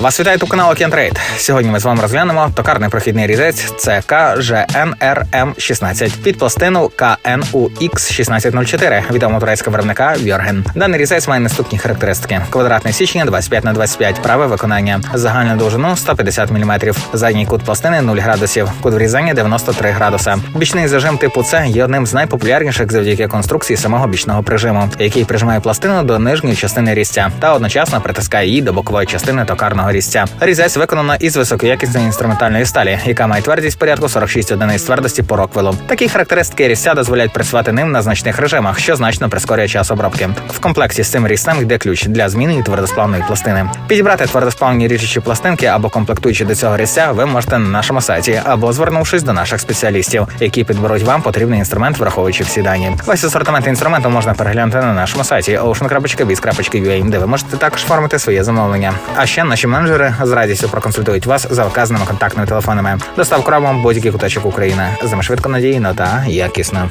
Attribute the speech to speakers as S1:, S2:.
S1: Вас вітає у каналу Кентрейд. Сьогодні ми з вами розглянемо токарний прохідний різець ЦК ЖНРМ 16 під пластину КНУХ 1604 відомого турецького виробника Вьорген. Даний різець має наступні характеристики: квадратне січення 25 на 25 праве виконання, загальну довжину 150 мм, задній кут пластини 0 градусів, кут врізання 93 градуса. Бічний зажим типу С є одним з найпопулярніших завдяки конструкції самого бічного прижиму, який прижимає пластину до нижньої частини різця та одночасно притискає її до бокової частини токарного різця. Різець виконано із високоякісної інструментальної сталі, яка має твердість порядку 46 одиниць твердості по роквелу. Такі характеристики різця дозволяють працювати ним на значних режимах, що значно прискорює час обробки. В комплекті з цим різцем йде ключ для зміни твердосплавної пластини. Підібрати твердосплавні ріжучі пластинки або комплектуючі до цього різця ви можете на нашому сайті або звернувшись до наших спеціалістів, які підберуть вам потрібний інструмент, враховуючи всі дані. Весь асортимент інструменту можна переглянути на нашому сайті ocean.biz.ua, де ви можете також формити своє замовлення. А ще наші менеджери з радістю проконсультують вас за вказаними контактними телефонами. Доставку робимо будь-який куточок України. З швидко надійно та якісно.